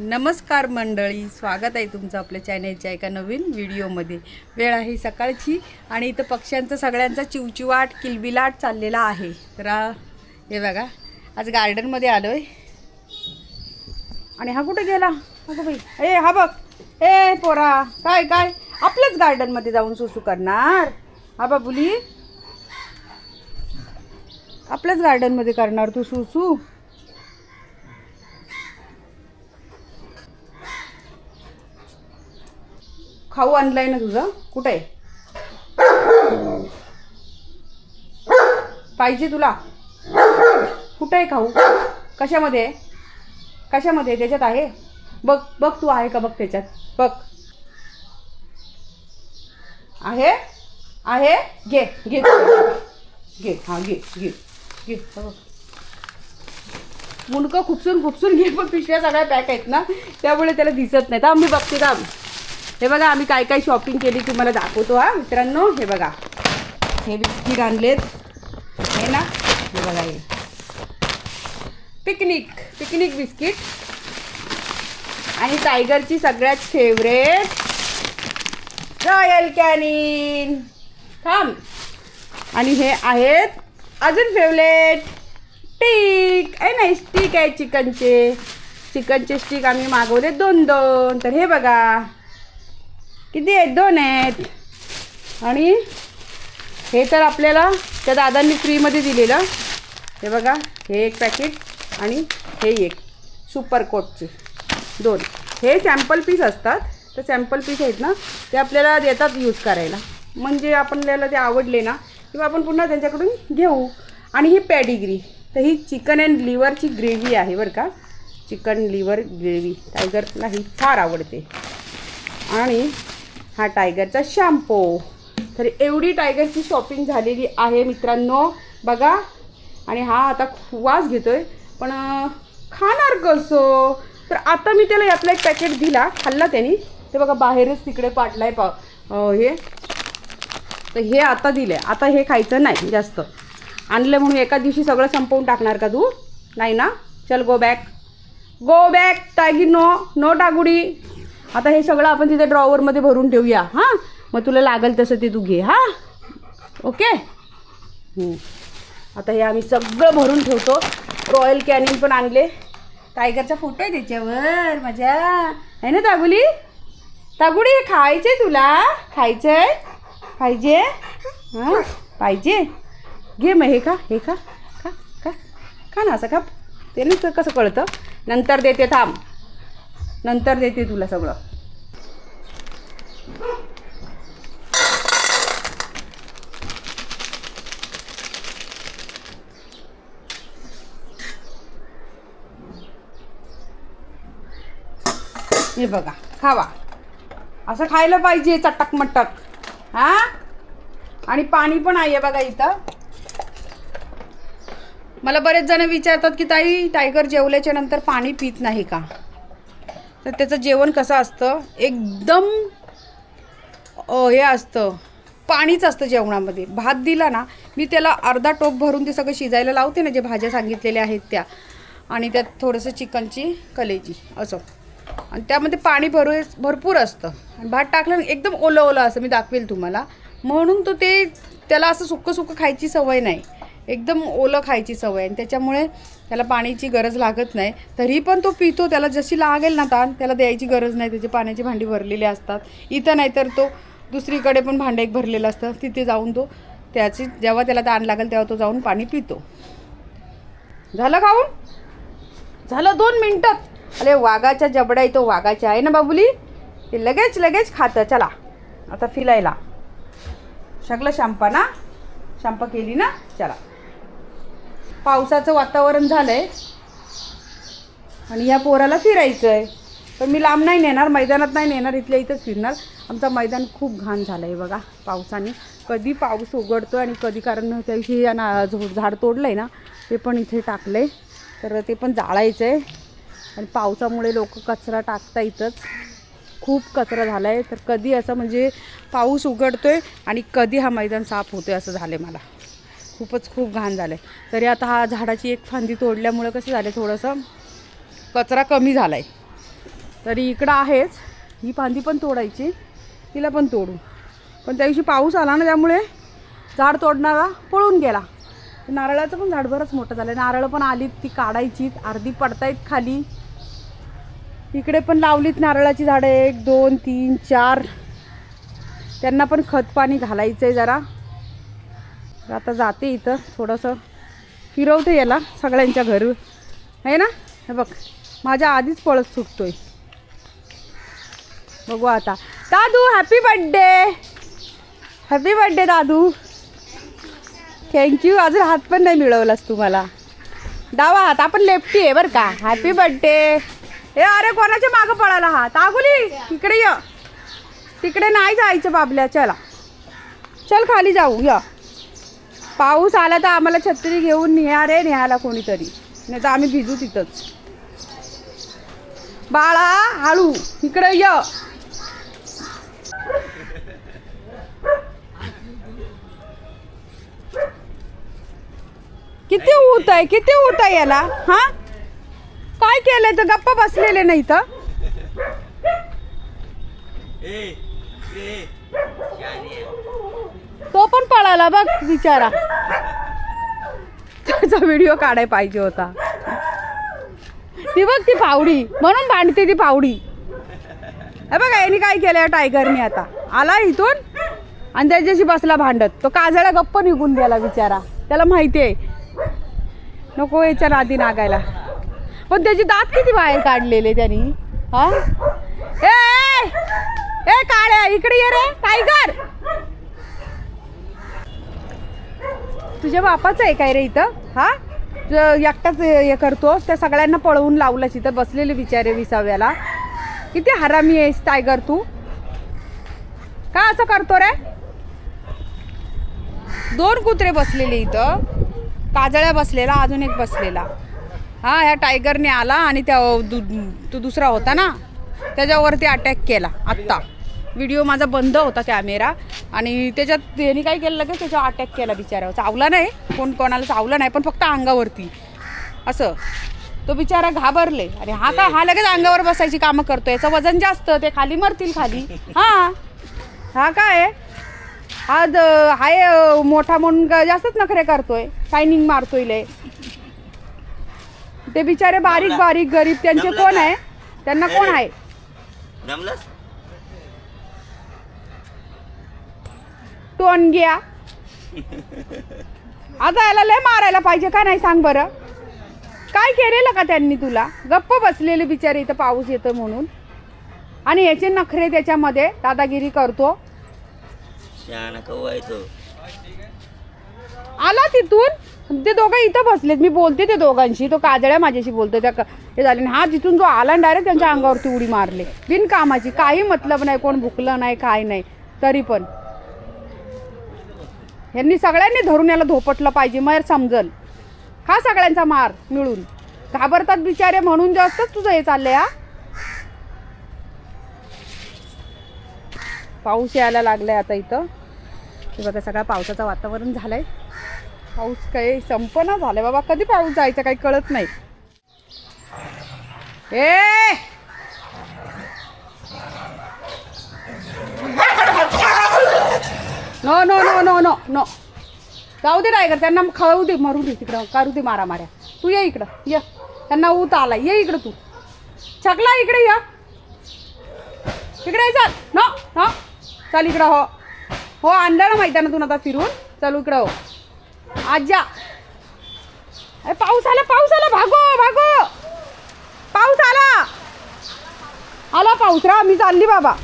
नमस्कार मंडळी स्वागत आहे तुमचं आपल्या चॅनेलच्या एका नवीन व्हिडिओमध्ये. वेळ आहे सकाळची आणि इथं पक्ष्यांचा सगळ्यांचा चिवचिवाट किलबिलाट चाललेला आहे. तर हे बघा आज गार्डनमध्ये आलो आहे आणि हा कुठे गेला? अगं बाई. ए हा बघ. ए पोरा काय काय? आपल्याच गार्डनमध्ये जाऊन सुसू करणार. हा बाबुली आपल्याच गार्डनमध्ये करणार तू सुसू. खाऊ आणलाय ना तुझं? कुठं? आहे पाहिजे तुला. कुठं आहे खाऊ? कशामध्ये आहे? कशामध्ये त्याच्यात आहे? बघ बघ तू आहे का बघ त्याच्यात. बघ. आहे? आहे? घे घे घे हा घे घे घे. मुंडकं खुपसून खुपसून घे. पण पिशव्या सगळ्या पॅक आहेत ना? त्यामुळे त्याला दिसत नाही तर आम्ही बघते का हे बघा आम्ही काय काय शॉपिंग केली तुम्हाला दाखवतो हा मित्रांनो. हे बघा. हे बिस्किट आणलेत. हे ना हे बघा हे. Picnic picnic biscuit. आणि टायगरची सगळ्यात फेवरेट रॉयल कॅनिन थांब. आणि हे आहेत अजून फेवरेट स्टिक आहे ना स्टिक आहे चिकनचे. चिकनचे स्टिक आम्ही मागवले दोन दोन तर हे बघा. किती आहेत? दोन आहेत. आणि हे तर आपल्याला त्या दादांनी फ्रीमध्ये दिलेलं. हे बघा हे एक पॅकेट आणि हे एक सुपर कोटचे दोन. हे सॅम्पल पीस असतात. तर सॅम्पल पीस आहेत ना ते आपल्याला देतात यूज करायला. म्हणजे आपल्याला ते आवडले ना किंवा आपण पुन्हा त्यांच्याकडून घेऊ. आणि ही पॅडिग्री तर ही चिकन अँड लिव्हरची ग्रेव्ही आहे बरं का. चिकन लिव्हर ग्रेव्ही टायगरला ही फार आवडते. आणि हा टायगरचा शॅम्पू. तर एवढी टायगरची शॉपिंग झालेली आहे मित्रांनो. बघा. आणि हा आता वास वास आहे पण खाणार कसं? तर आता मी त्याला यातला एक पॅकेट दिला. खाल्ला त्याने. ते बघा बाहेरच तिकडे पाटलाय पा हे. तर हे आता दिलं आहे आता हे खायचं नाही जास्त. आणलं म्हणून एका दिवशी सगळं संपवून टाकणार का तू? नाही ना? चल गो बॅक गो बॅक टायगी नो नो टागुडी आता हे सगळं आपण तिथे ड्रॉवरमध्ये भरून ठेवूया. हां? मग तुला लागेल तसं ते तू घे हां? ओके आता हे आम्ही सगळं भरून ठेवतो. रॉयल कॅनिन पण आणले. टायगरचा फोटो आहे त्याच्यावर माझ्या आहे ना तागुली? तागुडी खायचे तुला? तुला आहे पाहिजे? हां? पाहिजे? घे मग हे का हे का का का का ना असं का ते तर कसं कळतं. नंतर देते थांब. नंतर देते तुला सगळं. हे बघा खावा. असं खायला पाहिजे चटक मटक. हा? आणि पाणी पण आहे बघा इथं. मला बरेच जण विचारतात की ताई टायगर जेवल्याच्या नंतर पाणी पित नाही का? तर त्याचं जेवण कसं असतं? एकदम हे असतं. पाणीच असतं जेवणामध्ये. भात दिला ना मी त्याला अर्धा टोप भरून ते सगळं शिजायला लावते ना जे भाज्या सांगितलेल्या आहेत त्या. आणि त्यात थोडंसं चिकनची कलेजी असं. आणि त्यामध्ये पाणी भरू भरपूर असतं. आणि भात टाकलं एकदम ओलं ओलं असं मी दाखवेल तुम्हाला. म्हणून तो ते त्याला असं सुकं सुकं खायची सवय नाही. एकदम ओलं खायची सवय आणि त्याच्यामुळे त्याला पाण्याची गरज लागत नाही. तरी पण तो पितो त्याला जशी लागेल ना ताण त्याला द्यायची गरज नाही. त्याची पाण्याची भांडी भरलेली असतात. इथं नाहीतर तो दुसरीकडे पण भांडं एक भरलेलं असतं. तिथे जाऊन तो त्याची जेव्हा त्याला ताण लागेल तेव्हा तो जाऊन पाणी पितो. झालं खाऊन हो? झालं दोन मिनटात अरे वाघाच्या जबडा तो वाघाच्या आहे ना बाबुली? ते लगेच लगेच खातं. चला आता फिलायला सगळं शांपा ना? शांपा केली ना? चला. पावसाचं वातावरण झालंय. आणि या पोराला फिरायचं आहे पण मी लांब नाही नेणार मैदानात नाही नेणार इथल्या इथंच फिरणार. आमचं मैदान खूप घाण झालं आहे बघा पावसाने. कधी पाऊस उघडतो आणि कधी कारण त्या दिवशी या ना झाड तोडलं आहे ना ते पण इथे टाकलं आहे तर ते पण जाळायचं आहे आणि पावसामुळे लोक कचरा टाकता इथंच. खूप कचरा झाला आहे तर कधी असं म्हणजे पाऊस उघडतो आहे आणि कधी हा मैदान साफ होतो आहे असं झालं आहे मला. खूपच खूप घाण झालं आहे तरी आता हा झाडाची एक फांदी तोडल्यामुळं कसं झालं थोडंसं कचरा कमी झाला आहे तरी इकडं आहेच. ही फांदी पण तोडायची तिला पण तोडू. पण त्या दिवशी पाऊस आला ना त्यामुळे झाड तोडणारा पळून गेला. नारळाचं पण झाड बरंच मोठं झालं नारळ पण आलीत ती काढायची अर्धी पडतायत खाली. इकडे पण लावलीत नारळाची झाडं एक दोन तीन चार. त्यांना पण खत पाणी घालायचं आहे जरा. तर आता जाते इथं थोडंसं फिरवते याला सगळ्यांच्या घरी. आहे ना? हे बघ माझ्या आधीच पळत सुटतोय. बघू आता. दादू हॅपी बड्डे हॅपी बड्डे दादू. थँक्यू अजून हात पण नाही मिळवलास तू मला. डावा हात आपण लेफ्टी आहे बरं का. हॅपी बड्डे हे अरे कोणाच्या मागं पळाला हात आगुली इकडे ये. तिकडे नाही जायचं बाबल्या चला. चल खाली जाऊ या. पाऊस आला तर आम्हाला छत्री घेऊन न्या रे न्यायला कोणीतरी. नाही तर आम्ही भिजू तिथंच. बाळा हळू इकडे य. किती ऊत आहे किती ऊत आहे याला? हा? काय केलंय तर गप्पा बसलेले नाही तर तो पण पळाला बघ बिचारा. त्याचा व्हिडिओ काढाय पाहिजे होता. ती बघ ती पावडी म्हणून भांडते ती पावडी हे बघा यांनी काय केलं टायगरने टायगरनी आता? आला इथून आणि त्याच्याशी बसला भांडत. तो काजळा गप्प निघून गेला बिचारा. त्याला माहिती आहे. नको याच्या नादी नागायला. पण त्याची दात किती बाहेर काढलेले त्यांनी? हा? ए ए, ए काळ्या इकडे ये रे टायगर तुझ्या बापाचं आहे काय रे इथं? हा? एकटाच हे करतो त्या सगळ्यांना पळवून लावलंस इथं बसलेले बिचारे विसाव्याला. किती हरामी आहेस टायगर तू. का असं करतो रे? दोन कुत्रे बसलेले इथं. काजळ्या बसलेला अजून एक बसलेला. हा ह्या टायगरने आला आणि त्या दु तो दुसरा होता ना? त्याच्यावरती अटॅक केला आत्ता. व्हिडिओ माझा बंद होता कॅमेरा आणि त्याच्यात त्यांनी काय केलं लगेच त्याच्यावर अटॅक केला बिचारावर चावला नाही. कोण कोणाला चावलं नाही पण फक्त अंगावरती. असं. तो बिचारा घाबरले. आणि हा का हा लगेच अंगावर बसायची कामं करतो याचं वजन जास्त ते खाली मरतील खाली. हां. हा काय? हा ज हाय मोठा म्हणून जास्तच नखरे करतोय. शायनिंग मारतोय लय. ते बिचारे बारीक बारीक गरीब. त्यांचे कोण आहे? त्यांना कोण आहे? टोनग्या आता याला लय मारायला पाहिजे का नाही सांग बरं? काय केलेलं का त्यांनी तुला? गप्प बसलेले बिचारे इथं पाऊस येतो म्हणून. आणि याचे नखरे त्याच्यामध्ये दादागिरी करतो. आला तिथून? ते दोघं इथं बसलेत. मी बोलते ते दोघांशी. तो काजळ्या माझ्याशी बोलतो त्या हे झाले. हा तिथून जो आला डायरेक्ट त्यांच्या अंगावरती उडी मारले. बिनकामाची. काही मतलब नाही. कोण भुकलं नाही काय नाही. तरी पण. ह्यांनी सगळ्यांनी धरून याला धोपटलं पाहिजे मयर समजल. हा सगळ्यांचा मार मिळून. घाबरतात बिचारे म्हणून जास्तच तुझं हे चाललंय हा? पाऊस यायला लागलाय आता इथं. हे बघा सगळा पावसाचं वातावरण झालंय. पाऊस काही संपना झालाय बाबा. कधी पाऊस जायचं काही कळत नाही. ए! No no no no no no जाऊ दे टायगर त्यांना खाऊ दे मरू दे तिकडं करू दे मारा माऱ्या तू ये इकडं ये. त्यांना ऊत आला ये इकडं तू. छकला इकडे या. इकडे चल. No no. चल इकडं हो. हो आणलं ना माहिती ना तू आता फिरून चल इकडं हो. आज्या अरे पाऊस आला पाऊस आला भागो भागो. पाऊस आला. आला पाऊस रा मी चालली बाबा.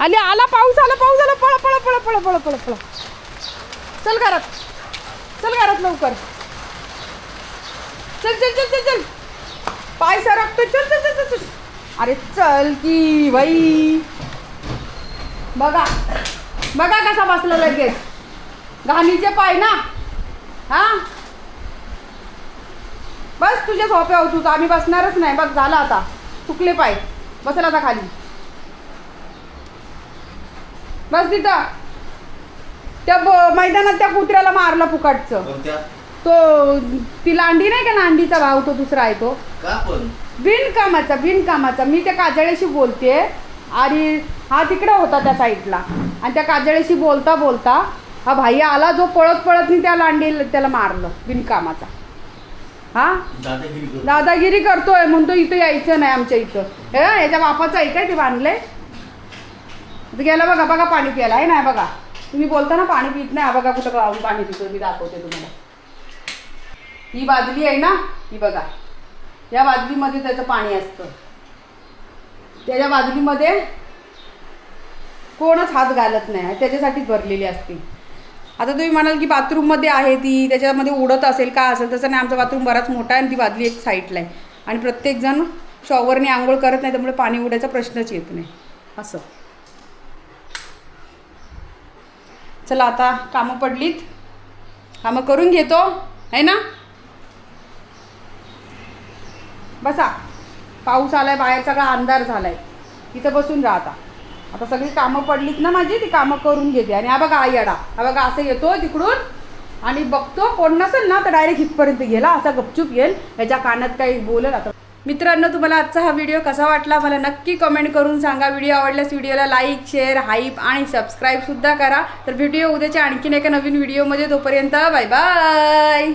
आले आला पाऊस आला पाऊस आला पळ पळ पळ पळ पळ पळ पळ. चल घरात. चल घरात लवकर. चल चल चल चल चल. पाय सरकतो चल चल चल चल अरे चल की बाई. बघा. बघा कसा बसला लगेच. घाणीचे पाय ना. हा? बस तुझ्या झोप्या तुझं आम्ही बसणारच नाही. बघ झालं आता. चुकले पाय. बसला आता खाली. बस तिथं. त्या ब- मैदानात त्या कुत्र्याला मारला फुकटचं. कोणत्या? तो ती लांडी नाही का लांडीचा भाव तो दुसरा आहे तो. का पण? बिनकामाचा बिनकामाचा. मी त्या काजळ्याशी बोलते. आणि हा तिकडे होता त्या साईडला. आणि त्या काजळ्याशी बोलता बोलता हा भाई आला जो पळत पळत मी त्या लांडी त्याला मारलं बिनकामाचा. हा? दादागिरी. दादागिरी करतोय. म्हणतो इथं यायचं नाही आमच्या इथं. हे याच्या बापाचं आहे काय ते बांधले गेला बघा बघा पाणी प्यायला. आहे ना बघा. तुम्ही बोलता ना पाणी पित नाही. बघा कुठं गावून पाणी पितो मी दाखवते तुम्हाला. ही बादली आहे ना ही बघा. या बादलीमध्ये त्याचं पाणी असतं. त्याच्या बादलीमध्ये कोणच हात घालत नाही. त्याच्यासाठीच भरलेली असते. आता तुम्ही म्हणाल की बाथरूममध्ये आहे ती त्याच्यामध्ये उडत असेल का असेल तसं नाही. आमचा बाथरूम बराच मोठा आहे आणि ती बादली एक साईडला आहे. आणि प्रत्येकजण शॉवरने आंघोळ करत नाही त्यामुळे पाणी उडायचा प्रश्नच येत नाही. असं. चला आता कामं पडलीत. कामं करून घेतो आहे ना? बसा. पाऊस आलाय बाहेर सगळा अंधार झालाय. तिथं बसून राहता आता. आता सगळी कामं पडलीत ना माझी ती कामं करून घेते. आणि हा बघा आई अडा. हा बघा असं येतो तिकडून. आणि बघतो कोण नसेल ना तर डायरेक्ट इथपर्यंत गेला असा गपचूप येईल. याच्या कानात काही बोलत आता. मित्रांनो तुम्हाला आजचा हा व्हिडिओ कसा वाटला मला नक्की कमेंट करून सांगा. व्हिडिओ आवडल्यास व्हिडिओला लाईक शेअर हाईप आणि सबस्क्राईबसुद्धा करा. तर व्हिडिओ उद्याच्या आणखीन एका नवीन व्हिडिओमध्ये तोपर्यंत बाय बाय